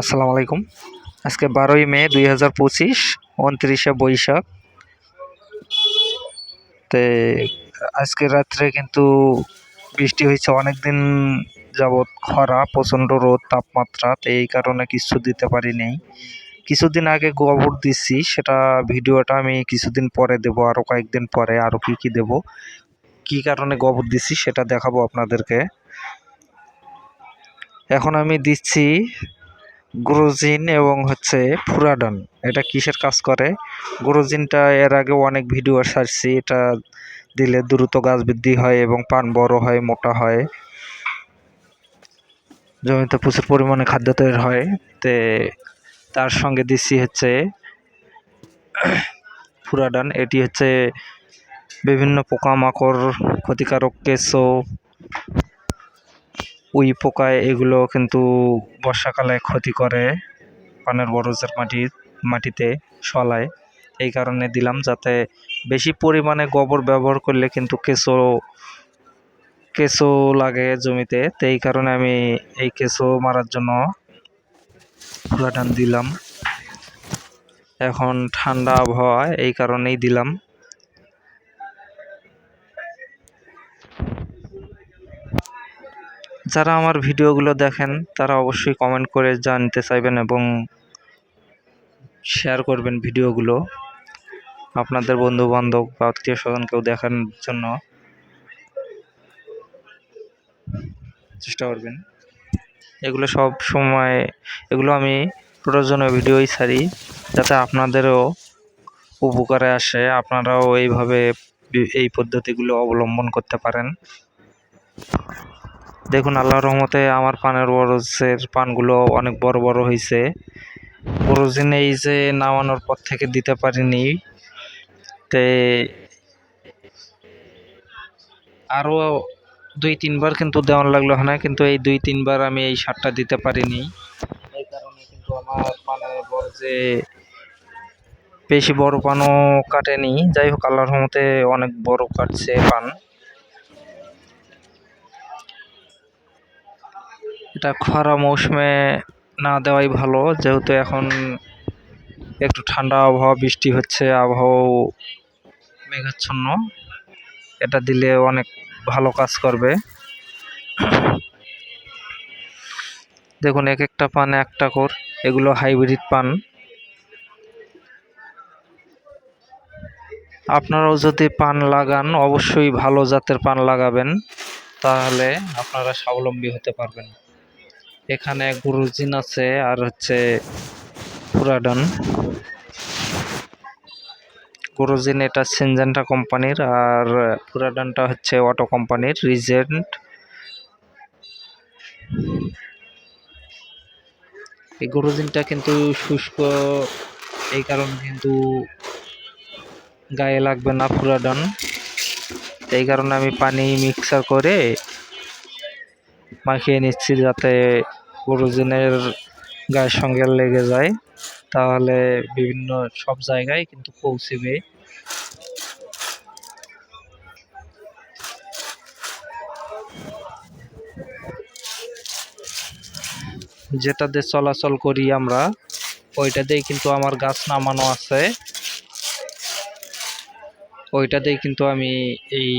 আসসালামু আলাইকুম। আজকে বারোই মে দুই হাজার পঁচিশ, উনত্রিশে বৈশাখ। তে আজকে রাত্রে কিন্তু বৃষ্টি হয়েছে অনেক দিন যাবৎ খরা, প্রচণ্ড রোদ, তাপমাত্রা, তো এই কারণে কিছু দিতে পারি নাই। কিছুদিন আগে গোবর দিচ্ছি সেটা ভিডিওটা আমি কিছুদিন পরে দেব আরও কয়েকদিন পরে আরও কি কি দেব। কি কারণে গোবর দিচ্ছি সেটা দেখাবো আপনাদেরকে। এখন আমি দিচ্ছি গ্রোজিন এবং হচ্ছে ফুরাডন এটা কিসের কাজ করে? গ্রোজিনটা এর আগে অনেক ভিডিও ছাড়ছি এটা দিলে দ্রুত গাছ বৃদ্ধি হয় এবং পান বড় হয়, মোটা হয়। জমিতে প্রচুর পরিমাণে খাদ্য তৈরি হয়। তে তার সঙ্গে দিচ্ছি হচ্ছে ফুরাডান এটি হচ্ছে বিভিন্ন পোকামাকড়, ক্ষতিকারক কেঁচো উই পোকায় এগুলো কিন্তু বর্ষাকালে ক্ষতি করে পানের বরজের মাটি, মাটিতে সলায়। এই কারণে দিলাম যাতে বেশি পরিমাণে গোবর ব্যবহার করলে কিন্তু কেঁচো কেঁচো লাগে জমিতে। তো এই কারণে আমি এই কেঁচো মারার জন্য ফুলাটান দিলাম। এখন ঠান্ডা আবহাওয়া, এই কারণেই দিলাম। যারা আমার ভিডিওগুলো দেখেন, তারা অবশ্যই কমেন্ট করে জানতে চাইবেন এবং শেয়ার করবেন ভিডিওগুলো আপনাদের বন্ধু বান্ধব বা আত্মীয় স্বজনকেও দেখানোর জন্য। চেষ্টা করবেন। এগুলো সব সময়, এগুলো আমি প্রয়োজনীয় ভিডিওই ছাড়ি যাতে আপনাদেরও উপকারে আসে, আপনারাও এইভাবে এই পদ্ধতিগুলো অবলম্বন করতে পারেন। দেখুন, আল্লাহর রহমতে আমার পানের বরজের পানগুলো অনেক বড় বড় হয়েছে বরজিন এই যে নামানোর পর থেকে দিতে পারিনি, তে আরও দুই তিনবার কিন্তু দেওয়ার লাগল না, কিন্তু এই দুই তিনবার আমি এই সারটা দিতে পারিনি। এই কারণে কিন্তু আমার পানের বরজে বেশি বড় পানও কাটেনি। যাই হোক, আল্লাহর রহমতে অনেক বড় কাটছে পান। এটা খরা মৌসুমে না দেওয়াই ভালো, যেহেতু এখন একটু ঠান্ডা আবহাওয়া, বৃষ্টি হচ্ছে, আবহাওয়াও মেঘাচ্ছন্ন। এটা দিলে অনেক ভালো কাজ করবে। দেখুন এক একটা পান একটা কর, এগুলো হাইব্রিড পান। আপনারাও যদি পান লাগান, অবশ্যই ভালো জাতের পান লাগাবেন, তাহলে আপনারা স্বাবলম্বী হতে পারবেন। এখানে গুরুজিন আছে আর হচ্ছে পুরাডন। গুরুজিন এটা সিনজেন্টা কোম্পানির আর পুরাডনটা হচ্ছে অটো কোম্পানির, রিজেন্ট। এই গুরুজিনটা কিন্তু শুষ্ক, এই কারণে কিন্তু গায়ে লাগবে না পুরাডন। এই কারণে আমি পানি মিক্সার করে মাখিয়ে নিচ্ছি যাতে গুরুজনের গায়ের সঙ্গে লেগে যায়, তাহলে বিভিন্ন সব জায়গায় কিন্তু পৌঁছবে। যেটাতে চলাচল করি আমরা, ওইটাতেই কিন্তু আমার গাছ নামানো আছে। ওইটাতেই কিন্তু আমি এই